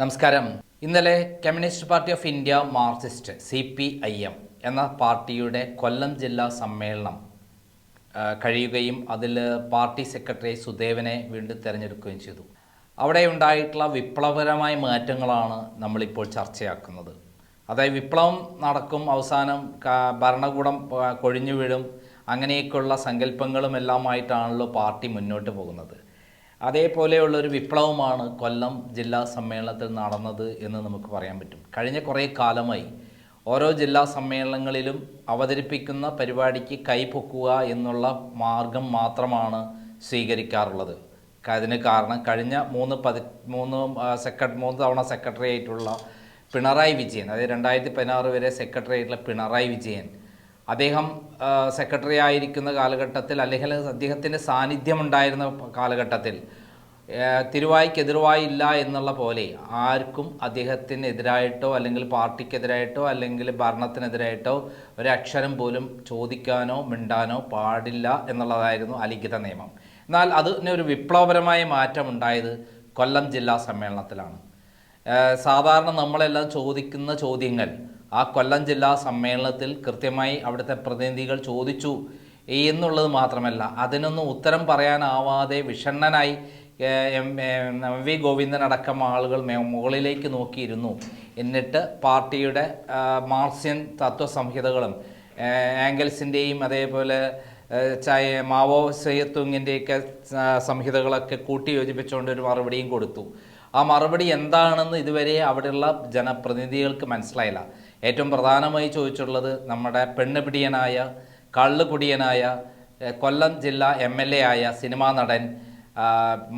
നമസ്കാരം. ഇന്നലെ Communist Party of India Marxist C P I M എന്ന പാർട്ടിയുടെ കൊല്ലം ജില്ലാ സമ്മേളനം കഴിയുകയും അതിൽ പാർട്ടി സെക്രട്ടറി സുദേവനെ വീണ്ടും തിരഞ്ഞെടുക്കുകയും ചെയ്തു. അവിടെ ഉണ്ടായിട്ടുള്ള വിപ്ലവകരമായ മാറ്റങ്ങളാണ് നമ്മളിപ്പോൾ ചർച്ചയാക്കുന്നത്. അതായത് വിപ്ലവം നടക്കും അവസാനം ഭരണകൂടം കൊഴിഞ്ഞു വീഴും അങ്ങനെയൊക്കെയുള്ള സങ്കല്പങ്ങളും എല്ലാമായിട്ടാണല്ലോ പാർട്ടി മുന്നോട്ട് പോകുന്നത്. അതേപോലെയുള്ള ഒരു വിപ്ലവമാണ് കൊല്ലം ജില്ലാ സമ്മേളനത്തിൽ നടന്നത് എന്ന് നമുക്ക് പറയാൻ പറ്റും. കഴിഞ്ഞ കുറേ കാലമായി ഓരോ ജില്ലാ സമ്മേളനങ്ങളിലും അവതരിപ്പിക്കുന്ന പരിപാടിക്ക് കൈപൊക്കുക എന്നുള്ള മാർഗം മാത്രമാണ് സ്വീകരിക്കാറുള്ളത്. അതിന് കാരണം കഴിഞ്ഞ മൂന്ന് പതി മൂന്ന് സെക്രട്ട മൂന്ന് തവണ സെക്രട്ടറി ആയിട്ടുള്ള പിണറായി വിജയൻ അതായത് രണ്ടായിരത്തി പതിനാറ് വരെ സെക്രട്ടറി ആയിട്ടുള്ള പിണറായി വിജയൻ അദ്ദേഹം സെക്രട്ടറി ആയിരിക്കുന്ന കാലഘട്ടത്തിൽ അല്ലെങ്കിൽ അദ്ദേഹത്തിന്റെ സാന്നിധ്യം ഉണ്ടായിരുന്ന കാലഘട്ടത്തിൽ തിരുവായിക്കെതിരുവായില്ല എന്നുള്ള പോലെ ആർക്കും അദ്ദേഹത്തിനെതിരായിട്ടോ അല്ലെങ്കിൽ പാർട്ടിക്കെതിരായിട്ടോ അല്ലെങ്കിൽ ഭരണത്തിനെതിരായിട്ടോ ഒരക്ഷരം പോലും ചോദിക്കാനോ മിണ്ടാനോ പാടില്ല എന്നുള്ളതായിരുന്നു അലിഖിത നിയമം. എന്നാൽ അതിന് ഒരു വിപ്ലവപരമായ മാറ്റം ഉണ്ടായത് കൊല്ലം ജില്ലാ സമ്മേളനത്തിലാണ്. സാധാരണ നമ്മളെല്ലാം ചോദിക്കുന്ന ചോദ്യങ്ങൾ ആ കൊല്ലം ജില്ലാ സമ്മേളനത്തിൽ കൃത്യമായി അവിടുത്തെ പ്രതിനിധികൾ ചോദിച്ചു എന്നുള്ളത് മാത്രമല്ല അതിനൊന്നും ഉത്തരം പറയാനാവാതെ വിഷണ്ണനായി എം വി ഗോവിന്ദൻ അടക്കം ആളുകൾ മുകളിലേക്ക് നോക്കിയിരുന്നു. എന്നിട്ട് പാർട്ടിയുടെ മാർസ്യൻ ആംഗിൾസിന്റെയും ആംഗൽസിന്റെയും അതേപോലെ ചായ മാവോ സയ്യത്തുങ്ങിന്റെയൊക്കെ സംഹിതകളൊക്കെ കൂട്ടി യോജിപ്പിച്ചുകൊണ്ട് ഒരു മറുപടിയും കൊടുത്തു. ആ മറുപടി എന്താണെന്ന് ഇതുവരെ അവിടെയുള്ള ജനപ്രതിനിധികൾക്ക് മനസ്സിലായില്ല. ഏറ്റവും പ്രധാനമായി ചോദിച്ചുള്ളത് നമ്മുടെ പെണ്ണുപിടിയനായ കള്ളുകുടിയനായ കൊല്ലം ജില്ലാ എം എൽ എ ആയ സിനിമാ നടൻ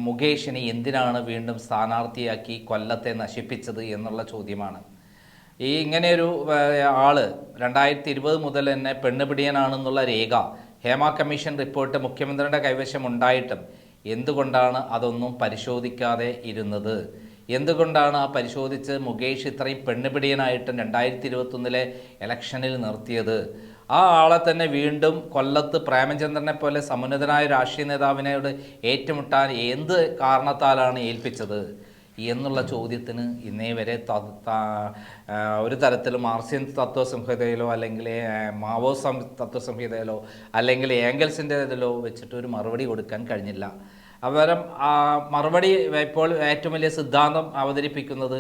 മുകേഷിനെ എന്തിനാണ് വീണ്ടും സ്ഥാനാർത്ഥിയാക്കി കൊല്ലത്തെ നശിപ്പിച്ചത് എന്നുള്ള ചോദ്യമാണ്. ഈ ഇങ്ങനെയൊരു ആൾ രണ്ടായിരത്തി ഇരുപത് മുതൽ തന്നെ പെണ്ണുപിടിയനാണെന്നുള്ള രേഖ ഹേമ കമ്മീഷൻ റിപ്പോർട്ട് മുഖ്യമന്ത്രിയുടെ കൈവശം ഉണ്ടായിട്ടും എന്തുകൊണ്ടാണ് അതൊന്നും പരിശോധിക്കാതെ ഇരുന്നത്? എന്തുകൊണ്ടാണ് ആ പരിശോധിച്ച് മുകേഷ് ഇത്രയും പെണ്ണുപിടിയനായിട്ടും രണ്ടായിരത്തി ഇരുപത്തൊന്നിലെ ഇലക്ഷനിൽ നിർത്തിയത്? ആ ആളെ തന്നെ വീണ്ടും കൊല്ലത്ത് പ്രേമചന്ദ്രനെ പോലെ സമുന്നതനായ രാഷ്ട്രീയ നേതാവിനോട് ഏറ്റുമുട്ടാൻ എന്ത് കാരണത്താലാണ് ഏൽപ്പിച്ചത്? എന്നുള്ള ചോദ്യത്തിന് ഇന്നേ വരെ ഒരു തരത്തിലും മാർസിയൻ തത്വസംഹിതയിലോ അല്ലെങ്കിൽ മാവോ തത്വസംഹിതയിലോ അല്ലെങ്കിൽ ഏംഗൽസിന്റെ ഇതിലോ വെച്ചിട്ട് ഒരു മറുപടി കൊടുക്കാൻ കഴിഞ്ഞില്ല. ആ മറുപടി ഇപ്പോൾ ഏറ്റവും വലിയ സിദ്ധാന്തം അവതരിപ്പിക്കുന്നത്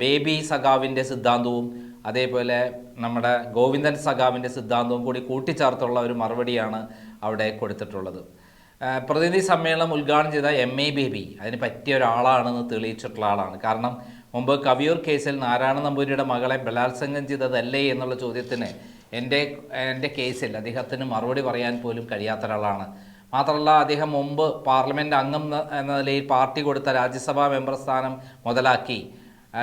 ബേബി സഖാവിന്റെ സിദ്ധാന്തവും അതേപോലെ നമ്മുടെ ഗോവിന്ദൻ സഖാവിന്റെ സിദ്ധാന്തവും കൂടി കൂട്ടിച്ചേർത്തുള്ള ഒരു മറുപടിയാണ് അവിടെ കൊടുത്തിട്ടുള്ളത്. പ്രതിനിധി സമ്മേളനം ഉദ്ഘാടനം ചെയ്ത എം എ ബേബി അതിന് പറ്റിയ ഒരാളാണെന്ന് തെളിയിച്ചിട്ടുള്ള ആളാണ്. കാരണം മുമ്പ് കവിയൂർ കേസിൽ നാരായണ നമ്പൂരിയുടെ മകളെ ബലാത്സംഗം ചെയ്തതല്ലേ എന്നുള്ള ചോദ്യത്തിന് എന്റെ എന്റെ കേസിൽ അദ്ദേഹത്തിന് മറുപടി പറയാൻ പോലും കഴിയാത്ത ഒരാളാണ് മാത്രമല്ല അദ്ദേഹം മുമ്പ് പാർലമെന്റ് അംഗം എന്ന നിലയിൽ പാർട്ടി കൊടുത്ത രാജ്യസഭാ മെമ്പർ സ്ഥാനം മുതലാക്കി.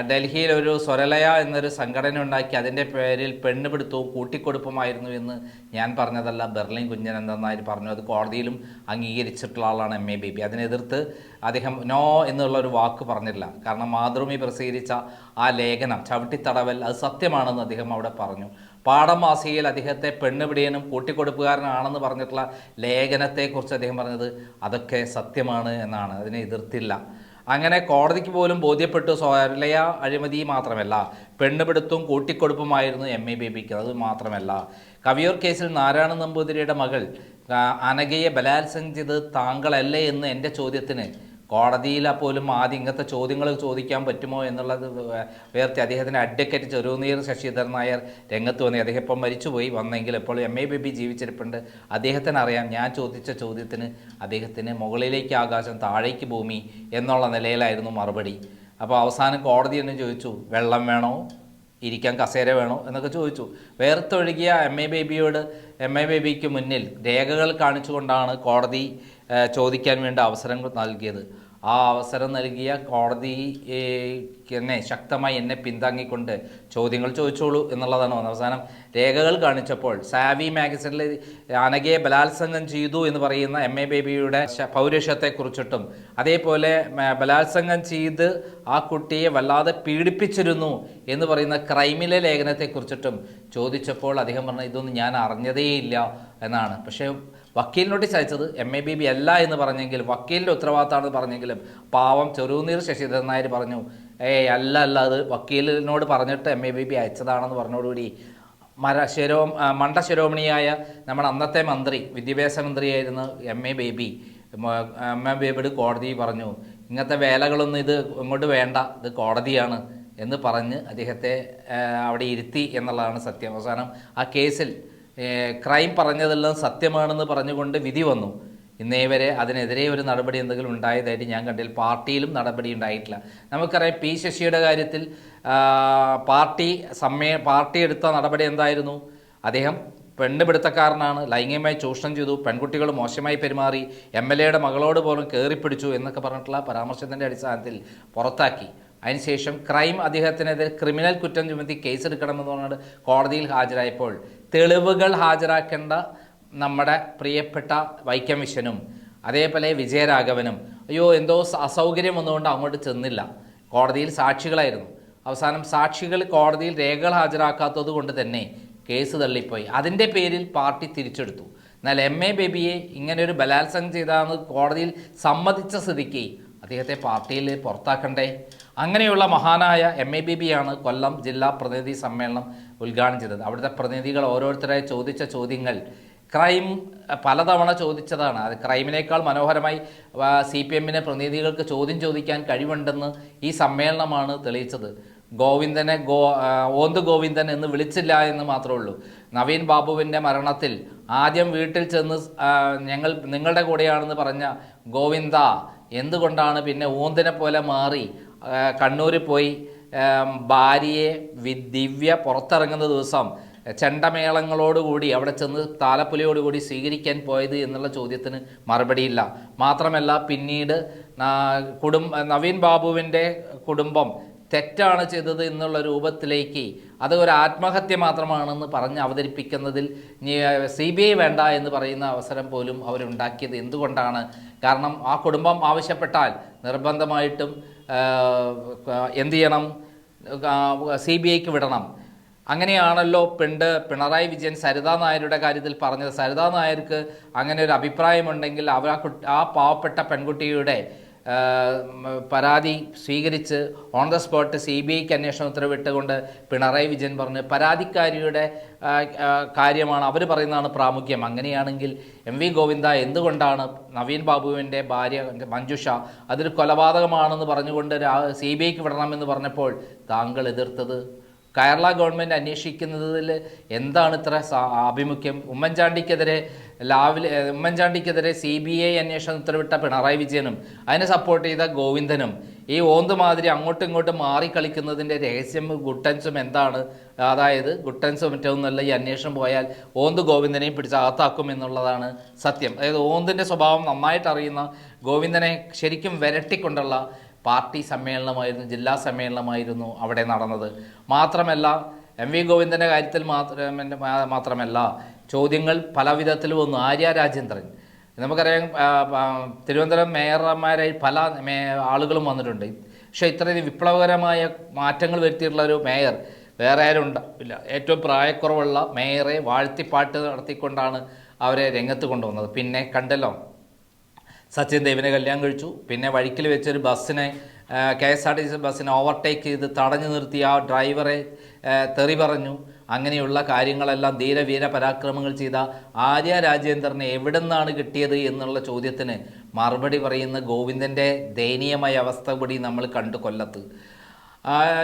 ഡൽഹിയിൽ ഒരു സ്വരലയ എന്നൊരു സംഘടന ഉണ്ടാക്കി. അതിന്റെ പേരിൽ പെണ്ണുപിടുത്തവും കൂട്ടിക്കൊടുപ്പുമായിരുന്നു എന്ന് ഞാൻ പറഞ്ഞതല്ല. ബെർലിൻ കുഞ്ഞൻ എന്തെന്നായി പറഞ്ഞു. അത് കോടതിയിലും അംഗീകരിച്ചിട്ടുള്ള ആളാണ് എം. എ. ബേബി അതിനെതിർത്ത് അദ്ദേഹം നോ എന്നുള്ള ഒരു വാക്ക് പറഞ്ഞില്ല. കാരണം മാതൃഭൂമി പ്രസിദ്ധീകരിച്ച ആ ലേഖനം ചവിട്ടിത്തടവൽ അത് സത്യമാണെന്ന് അദ്ദേഹം അവിടെ പറഞ്ഞു. പാഠം മാസികയിൽ അദ്ദേഹത്തെ പെണ്ണുപിടിയനും കൂട്ടിക്കൊടുപ്പുകാരനാണെന്ന് പറഞ്ഞിട്ടുള്ള ലേഖനത്തെക്കുറിച്ച് അദ്ദേഹം പറഞ്ഞത് അതൊക്കെ സത്യമാണ് എന്നാണ് അതിനെ എതിർത്തില്ല. അങ്ങനെ കോടതിക്ക് പോലും ബോധ്യപ്പെട്ടു സ്വരലയ അഴിമതി മാത്രമല്ല പെണ്ണുപിടുത്തവും കൂട്ടിക്കൊടുപ്പുമായിരുന്നു എം. എ. ബേബിക്ക് അത് മാത്രമല്ല. കവിയൂർ കേസിൽ നാരായണ നമ്പൂതിരിയുടെ മകൾ അനഘയെ ബലാത്സംഗം ചെയ്ത് താങ്കളല്ലേ എന്ന് എന്റെ ചോദ്യത്തിന് കോടതിയിൽ പോലും ആദ്യം ഇങ്ങനത്തെ ചോദ്യങ്ങൾ ചോദിക്കാൻ പറ്റുമോ എന്നുള്ളത് ഉയർത്തി അദ്ദേഹത്തിന്റെ അഡ്വക്കേറ്റ് ചെറുനീർ ശശിധരൻ നായർ രംഗത്ത് വന്നി അദ്ദേഹം ഇപ്പം മരിച്ചുപോയി. വന്നെങ്കിൽ ഇപ്പോൾ എം എ ബേബി ജീവിച്ചിരിപ്പുണ്ട്. അദ്ദേഹത്തിന് അറിയാം ഞാൻ ചോദിച്ച ചോദ്യത്തിന് അദ്ദേഹത്തിന് മുകളിലേക്ക് ആകാശം താഴേക്ക് ഭൂമി എന്നുള്ള നിലയിലായിരുന്നു മറുപടി. അപ്പോൾ അവസാനം കോടതി എന്ന് ചോദിച്ചു വെള്ളം വേണോ? ഇരിക്കാൻ കസേര വേണോ? എന്നൊക്കെ ചോദിച്ചു. വേർത്തൊഴുകിയ എം എ ബേബിയോട് എം എ ബേബിക്ക് മുന്നിൽ രേഖകൾ കാണിച്ചുകൊണ്ടാണ് കോടതി ചോദിക്കാൻ വേണ്ട അവസരങ്ങൾ നൽകിയത്. ആ അവസരം നൽകിയ കോടതി എന്നെ ശക്തമായി എന്നെ പിന്താങ്ങിക്കൊണ്ട് ചോദ്യങ്ങൾ ചോദിച്ചോളൂ എന്നുള്ളതാണ് വന്നത്. അവസാനം രേഖകൾ കാണിച്ചപ്പോൾ സാവി മാഗസിനിൽ അനഘയെ ബലാത്സംഗം ചെയ്തു എന്ന് പറയുന്ന എം എ ബേബിയുടെ പൗരുഷത്തെക്കുറിച്ചിട്ടും അതേപോലെ ബലാത്സംഗം ചെയ്ത് ആ കുട്ടിയെ വല്ലാതെ പീഡിപ്പിച്ചിരുന്നു എന്ന് പറയുന്ന ക്രൈമിലെ ലേഖനത്തെക്കുറിച്ചിട്ടും ചോദിച്ചപ്പോൾ അദ്ദേഹം പറഞ്ഞു ഇതൊന്നും ഞാൻ അറിഞ്ഞതേയില്ല എന്നാണ് പക്ഷേ വക്കീൽ നോട്ടീസ് അയച്ചത് എം എ ബി ബി അല്ല എന്ന് പറഞ്ഞെങ്കിലും വക്കീലിന്റെ ഉത്തരവാദിത്തമാണെന്ന് പറഞ്ഞെങ്കിലും പാവം ചെറുനീർ ശശിധരൻ നായർ പറഞ്ഞു ഏയ് അല്ല അല്ല അത് വക്കീലിനോട് പറഞ്ഞിട്ട് എം എ ബി പി അയച്ചതാണെന്ന് പറഞ്ഞോടുകൂടി. മര ശിരോ മണ്ട ശിരോമണിയായ നമ്മുടെ അന്നത്തെ മന്ത്രി വിദ്യാഭ്യാസ മന്ത്രിയായിരുന്നു M A Baby M A ബേബിയുടെ കോടതി പറഞ്ഞു ഇങ്ങനത്തെ വേലകളൊന്നും ഇത് ഇങ്ങോട്ട് വേണ്ട ഇത് കോടതിയാണ് എന്ന് പറഞ്ഞ് അദ്ദേഹത്തെ അവിടെ ഇരുത്തി എന്നുള്ളതാണ് സത്യം. അവസാനം ആ കേസിൽ ക്രൈം പറഞ്ഞതെല്ലാം സത്യമാണെന്ന് പറഞ്ഞുകൊണ്ട് വിധി വന്നു. ഇന്നേ വരെ അതിനെതിരെ ഒരു നടപടി എന്തെങ്കിലും ഉണ്ടായതായിട്ട് ഞാൻ കണ്ടില്ല. പാർട്ടിയിലും നടപടി ഉണ്ടായിട്ടില്ല. നമുക്കറിയാം പി ശശിയുടെ കാര്യത്തിൽ പാർട്ടി സമ്മേ പാർട്ടി എടുത്ത നടപടി എന്തായിരുന്നു? അദ്ദേഹം പെണ്ണുപിടുത്തക്കാരനാണ് ലൈംഗികമായി ചൂഷണം ചെയ്തു പെൺകുട്ടികൾ മോശമായി പെരുമാറി എം എൽ എയുടെ മകളോട് പോലും കയറിപ്പിടിച്ചു എന്നൊക്കെ പറഞ്ഞിട്ടുള്ള പരാമർശത്തിന്റെ അടിസ്ഥാനത്തിൽ പുറത്താക്കി. അതിനുശേഷം ക്രൈം അദ്ദേഹത്തിനെതിരെ ക്രിമിനൽ കുറ്റം ചുമത്തി കേസെടുക്കണമെന്ന് പറഞ്ഞിട്ട് കോടതിയിൽ ഹാജരായപ്പോൾ തെളിവുകൾ ഹാജരാക്കേണ്ട നമ്മുടെ പ്രിയപ്പെട്ട വൈക്കം വിശ്വനും അതേപോലെ വിജയരാഘവനും. അയ്യോ എന്തോ അസൗകര്യം വന്നുകൊണ്ട് അങ്ങോട്ട് ചെന്നില്ല. കോടതിയിൽ സാക്ഷികളായിരുന്നു. അവസാനം സാക്ഷികൾ കോടതിയിൽ രേഖകൾ ഹാജരാക്കാത്തത് കൊണ്ട് തന്നെ കേസ് തള്ളിപ്പോയി. അതിന്റെ പേരിൽ പാർട്ടി തിരിച്ചെടുത്തു. എന്നാൽ എം എ ബേബിയെ ഇങ്ങനെ ഒരു ബലാത്സംഗം ചെയ്താന്ന് കോടതിയിൽ സമ്മതിച്ച സ്ഥിതിക്ക് അദ്ദേഹത്തെ പാർട്ടിയിൽ പുറത്താക്കണ്ടേ? അങ്ങനെയുള്ള മഹാനായ എം എ ബേബിയാണ് കൊല്ലം ജില്ലാ പ്രതിനിധി സമ്മേളനം ഉദ്ഘാടനം ചെയ്തത്. അവിടുത്തെ പ്രതിനിധികൾ ഓരോരുത്തരായി ചോദിച്ച ചോദ്യങ്ങൾ ക്രൈം പലതവണ ചോദിച്ചതാണ്. അത് ക്രൈമിനേക്കാൾ മനോഹരമായി സി പി എമ്മിനെ പ്രതിനിധികൾക്ക് ചോദ്യം ചോദിക്കാൻ കഴിവുണ്ടെന്ന് ഈ സമ്മേളനമാണ് തെളിയിച്ചത്. ഗോവിന്ദനെ ഗോ ഓന്ത് ഗോവിന്ദൻ എന്ന് വിളിച്ചില്ല എന്ന് മാത്രമേ ഉള്ളൂ. നവീൻ ബാബുവിന്റെ മരണത്തിൽ ആദ്യം വീട്ടിൽ ചെന്ന് ഞങ്ങൾ നിങ്ങളുടെ കൂടെയാണെന്ന് പറഞ്ഞ ഗോവിന്ദ എന്തുകൊണ്ടാണ് പിന്നെ ഓന്തിനെ പോലെ മാറി കണ്ണൂരിൽ പോയി ഭാര്യയെ വി- ദിവ്യ പുറത്തിറങ്ങുന്ന ദിവസം ചെണ്ടമേളങ്ങളോടുകൂടി അവിടെ ചെന്ന് താലപ്പൊലിയോടുകൂടി സ്വീകരിക്കാൻ പോയത് എന്നുള്ള ചോദ്യത്തിന് മറുപടിയില്ല. മാത്രമല്ല പിന്നീട് കുടുംബ കുടും നവീൻ ബാബുവിന്റെ കുടുംബം തെറ്റാണ് ചെയ്തത് എന്നുള്ള രൂപത്തിലേക്ക് അത് ഒരു ആത്മഹത്യ മാത്രമാണെന്ന് പറഞ്ഞ് അവതരിപ്പിക്കുന്നതിൽ സി ബി ഐ വേണ്ട എന്ന് പറയുന്ന അവസരം പോലും അവരുണ്ടാക്കിയത് എന്തുകൊണ്ടാണ്? കാരണം ആ കുടുംബം ആവശ്യപ്പെട്ടാൽ നിർബന്ധമായിട്ടും എന്ത് ചെയ്യണം? സി ബി ഐക്ക് വിടണം. അങ്ങനെയാണല്ലോ പിണ്ട് പിണറായി വിജയൻ സരിതാ നായരുടെ കാര്യത്തിൽ പറഞ്ഞത്. സരിതാ നായർക്ക് അങ്ങനെ ഒരു അഭിപ്രായമുണ്ടെങ്കിൽ അവർ ആ ആ പാവപ്പെട്ട പെൺകുട്ടിയുടെ പരാതി സ്വീകരിച്ച് on the spot C B ഐക്ക് അന്വേഷണം ഉത്തരവിട്ടുകൊണ്ട് പിണറായി വിജയൻ പറഞ്ഞു പരാതിക്കാരിയുടെ കാര്യമാണ് അവർ പറയുന്നതാണ് പ്രാമുഖ്യം. അങ്ങനെയാണെങ്കിൽ എം വി ഗോവിന്ദ എന്തുകൊണ്ടാണ് നവീൻ ബാബുവിന്റെ ഭാര്യ മഞ്ജുഷ അതൊരു കൊലപാതകമാണെന്ന് പറഞ്ഞുകൊണ്ട് സി ബി ഐക്ക് വിടണമെന്ന് പറഞ്ഞപ്പോൾ താങ്കൾ എതിർത്തത്? കേരള ഗവൺമെന്റ് അന്വേഷിക്കുന്നതിൽ എന്താണ് ഇത്ര ആഭിമുഖ്യം? ഉമ്മൻചാണ്ടിക്കെതിരെ ലാവിലെ ഉമ്മൻചാണ്ടിക്കെതിരെ സി ബി ഐ അന്വേഷണം ഉത്തരവിട്ട പിണറായി വിജയനും അതിനെ സപ്പോർട്ട് ചെയ്ത ഗോവിന്ദനും ഈ ഓന്ത് മാതിരി അങ്ങോട്ടും ഇങ്ങോട്ടും മാറി കളിക്കുന്നതിന്റെ രഹസ്യം ഗുട്ടൻസും എന്താണ്? അതായത് ഗുട്ടൻസും മറ്റൊന്നുമല്ല ഈ അന്വേഷണം പോയാൽ ഓന്ത് ഗോവിന്ദനെയും പിടിച്ച് അകത്താക്കും എന്നുള്ളതാണ് സത്യം. അതായത് ഓന്തിന്റെ സ്വഭാവം നന്നായിട്ട് അറിയുന്ന ഗോവിന്ദനെ ശരിക്കും വിരട്ടിക്കൊണ്ടുള്ള പാർട്ടി സമ്മേളനമായിരുന്നു ജില്ലാ സമ്മേളനമായിരുന്നു അവിടെ നടന്നത്. മാത്രമല്ല എം വി ഗോവിന്ദന്റെ കാര്യത്തിൽ മാത്രം മാത്രമല്ല ചോദ്യങ്ങൾ പല വിധത്തിൽ വന്നു. ആര്യ രാജേന്ദ്രൻ. നമുക്കറിയാം തിരുവനന്തപുരം മേയർമാരായി പല ആളുകളും വന്നിട്ടുണ്ട്. പക്ഷേ ഇത്രയും വിപ്ലവകരമായ മാറ്റങ്ങൾ വരുത്തിയിട്ടുള്ള ഒരു മേയർ വേറെ ആരും ഏറ്റവും പ്രായക്കുറവുള്ള മേയറെ വാഴ്ത്തിപ്പാട്ട് നടത്തിക്കൊണ്ടാണ് അവരെ രംഗത്ത് കൊണ്ടുവന്നത്. പിന്നെ കണ്ടല്ലോ സച്ചിൻ ദേവിനെ കല്യാണം കഴിച്ചു. പിന്നെ വഴിക്കിൽ വെച്ചൊരു ബസ്സിനെ K S R T C ബസ്സിനെ ഓവർടേക്ക് ചെയ്ത് തടഞ്ഞു നിർത്തി ആ ഡ്രൈവറെ തെറി പറഞ്ഞു. അങ്ങനെയുള്ള കാര്യങ്ങളെല്ലാം ധീരവീര പരാക്രമങ്ങൾ ചെയ്ത ആര്യ രാജേന്ദ്രനെ എവിടെ നിന്നാണ് കിട്ടിയത് എന്നുള്ള ചോദ്യത്തിന് മറുപടി പറയുന്ന ഗോവിന്ദന്റെ ദയനീയമായ അവസ്ഥ കൂടി നമ്മൾ കണ്ടു കൊല്ലത്ത്.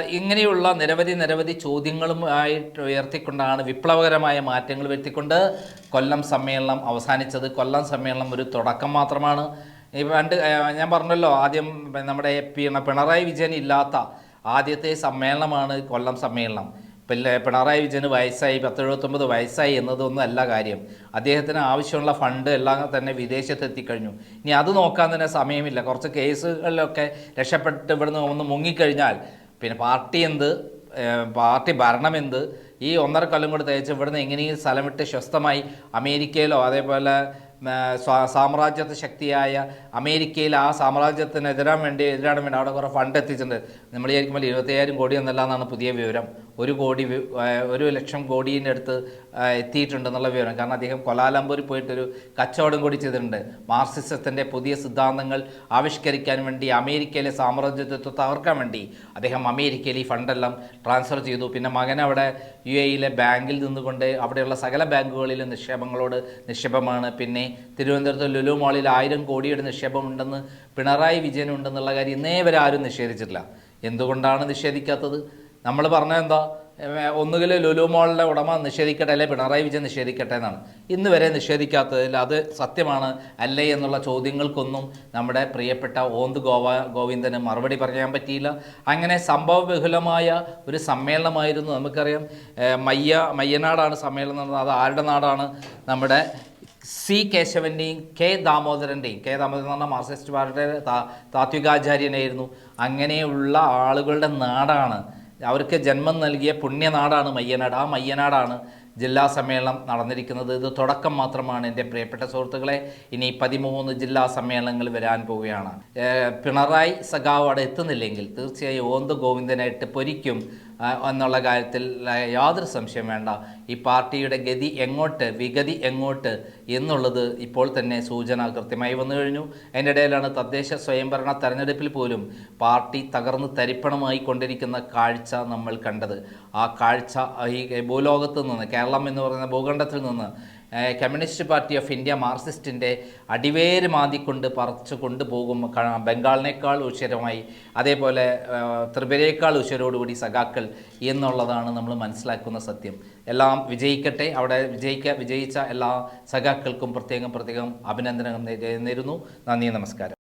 ഇങ്ങനെയുള്ള നിരവധി നിരവധി ചോദ്യങ്ങളും ആയിട്ട് ഉയർത്തിക്കൊണ്ടാണ് വിപ്ലവകരമായ മാറ്റങ്ങൾ വരുത്തിക്കൊണ്ട് കൊല്ലം സമ്മേളനം അവസാനിച്ചത്. കൊല്ലം സമ്മേളനം ഒരു തുടക്കം മാത്രമാണ്. പണ്ട് ഞാൻ പറഞ്ഞല്ലോ ആദ്യം നമ്മുടെ പിണ- പിണറായി വിജയൻ ഇല്ലാത്ത ആദ്യത്തെ സമ്മേളനമാണ് കൊല്ലം സമ്മേളനം. പിന്നെ പിണറായി വിജയന് വയസ്സായി പത്തെഴുപത്തൊമ്പത് വയസ്സായി എന്നതൊന്നും അല്ല കാര്യം. അദ്ദേഹത്തിന് ആവശ്യമുള്ള ഫണ്ട് എല്ലാം തന്നെ വിദേശത്ത് എത്തിക്കഴിഞ്ഞു. ഇനി അത് നോക്കാൻ തന്നെ സമയമില്ല. കുറച്ച് കേസുകളിലൊക്കെ രക്ഷപ്പെട്ട് ഇവിടുന്ന് ഒന്ന് മുങ്ങിക്കഴിഞ്ഞാൽ പിന്നെ പാർട്ടി എന്ത് പാർട്ടി ഭരണം എന്ത് ഈ ഒന്നര കൊല്ലം കൂടി തേച്ച് ഇവിടുന്ന് എങ്ങനെയും സ്ഥലം വിട്ട് സ്വസ്ഥമായി അമേരിക്കയിലോ അതേപോലെ സാമ്രാജ്യത്തെ ശക്തിയായ അമേരിക്കയിൽ ആ സാമ്രാജ്യത്തിന് എതിരാൻ വേണ്ടി എതിരാൻ വേണ്ടി അവിടെ കുറേ ഫണ്ട് എത്തിച്ചിട്ടുണ്ട് നമ്മൾ വിചാരിക്കുമ്പോൾ ഇരുപത്തയ്യായിരം കോടി എന്നല്ല എന്നാണ് പുതിയ വിവരം. ഒരു കോടി ഒരു ലക്ഷം കോടീന്റെ അടുത്ത് എത്തിയിട്ടുണ്ടെന്നുള്ള വിവരം. കാരണം അദ്ദേഹം കൊലാലംപൂരിൽ പോയിട്ടൊരു കച്ചവടം കൂടി ചെയ്തിട്ടുണ്ട്. മാർസിസത്തിന്റെ പുതിയ സിദ്ധാന്തങ്ങൾ ആവിഷ്കരിക്കാൻ വേണ്ടി അമേരിക്കയിലെ സാമ്രാജ്യത്വത്തെ തകർക്കാൻ വേണ്ടി അദ്ദേഹം അമേരിക്കയിൽ ഈ ഫണ്ടെല്ലാം ട്രാൻസ്ഫർ ചെയ്തു. പിന്നെ മകൻ അവിടെ യു എയിലെ ബാങ്കിൽ നിന്നുകൊണ്ട് അവിടെയുള്ള സകല ബാങ്കുകളിലും നിക്ഷേപങ്ങളോട് നിക്ഷേപമാണ്. പിന്നെ തിരുവനന്തപുരത്ത് ലുലു മാളിൽ ആയിരം കോടിയുടെ നിക്ഷേപമുണ്ടെന്ന് പിണറായി വിജയൻ ഉണ്ടെന്നുള്ള കാര്യം ഇന്നേ വരെ ആരും നിഷേധിച്ചിട്ടില്ല. എന്തുകൊണ്ടാണ് നിഷേധിക്കാത്തത്? നമ്മൾ പറഞ്ഞത് എന്താ ഒന്നുകിൽ ലുലു മോളിലെ ഉടമ നിഷേധിക്കട്ടെ അല്ലെ പിണറായി വിജയൻ നിഷേധിക്കട്ടെ എന്നാണ്. ഇന്ന് വരെ നിഷേധിക്കാത്തതിൽ അത് സത്യമാണ് അല്ലേ എന്നുള്ള ചോദ്യങ്ങൾക്കൊന്നും നമ്മുടെ പ്രിയപ്പെട്ട ഓന്ത് ഗോവ ഗോവിന്ദന് മറുപടി പറയാൻ പറ്റിയില്ല. അങ്ങനെ സംഭവബഹുലമായ ഒരു സമ്മേളനമായിരുന്നു നമുക്കറിയാം. മയ്യ മയ്യനാടാണ് സമ്മേളനം നടന്നത്. അത് ആരുടെ നാടാണ്? നമ്മുടെ സി കേശവന്റെയും കെ ദാമോദരന്റെയും കെ ദാമോദരൻ എന്ന് പറഞ്ഞാൽ മാർക്സിസ്റ്റ് പാർട്ടിയുടെ താത്വികാചാര്യനായിരുന്നു. അങ്ങനെയുള്ള ആളുകളുടെ നാടാണ് അവർക്ക് ജന്മം നൽകിയ പുണ്യനാടാണ് മയ്യനാട്. ആ മയ്യനാടാണ് ജില്ലാ സമ്മേളനം നടന്നിരിക്കുന്നത്. ഇത് തുടക്കം മാത്രമാണ് എന്റെ പ്രിയപ്പെട്ട സുഹൃത്തുക്കളെ. ഇനി പതിമൂന്ന് ജില്ലാ സമ്മേളനങ്ങൾ വരാൻ പോവുകയാണ്. പിണറായി സഖാവ് അവിടെ എത്തുന്നില്ലെങ്കിൽ തീർച്ചയായും ഓന്ത് ഗോവിന്ദനായിട്ട് പൊരിക്കും. എന്നുള്ള കാര്യത്തിൽ യാതൊരു സംശയം വേണ്ട. ഈ പാർട്ടിയുടെ ഗതി എങ്ങോട്ട് വിഗതി എങ്ങോട്ട് എന്നുള്ളത് ഇപ്പോൾ തന്നെ സൂചന കൃത്യമായി വന്നു കഴിഞ്ഞു. അതിന്റെ ഇടയിലാണ് തദ്ദേശ സ്വയംഭരണ തെരഞ്ഞെടുപ്പിൽ പോലും പാർട്ടി തകർന്ന് തരിപ്പണമായി കൊണ്ടിരിക്കുന്ന കാഴ്ച നമ്മൾ കണ്ടത്. ആ കാഴ്ച ഈ ഭൂലോകത്ത് നിന്ന് കേരളം എന്ന് പറയുന്ന ഭൂഖണ്ഡത്തിൽ നിന്ന് കമ്മ്യൂണിസ്റ്റ് പാർട്ടി ഓഫ് ഇന്ത്യ മാർക്സിസ്റ്റിന്റെ അടിവേര് മാതിക്കൊണ്ട് പറിച്ചു കൊണ്ടുപോകും ബംഗാളിനേക്കാൾ ഉശരമായി അതേപോലെ ത്രിപുരയേക്കാൾ ഉശരോടുകൂടി സഖാക്കൾ എന്നുള്ളതാണ് നമ്മൾ മനസ്സിലാക്കുന്ന സത്യം. എല്ലാം വിജയിക്കട്ടെ. അവിടെ വിജയിക്ക വിജയിച്ച എല്ലാ സഖാക്കൾക്കും പ്രത്യേകം പ്രത്യേകം അഭിനന്ദനം നേരുന്നു. നന്ദി നമസ്കാരം.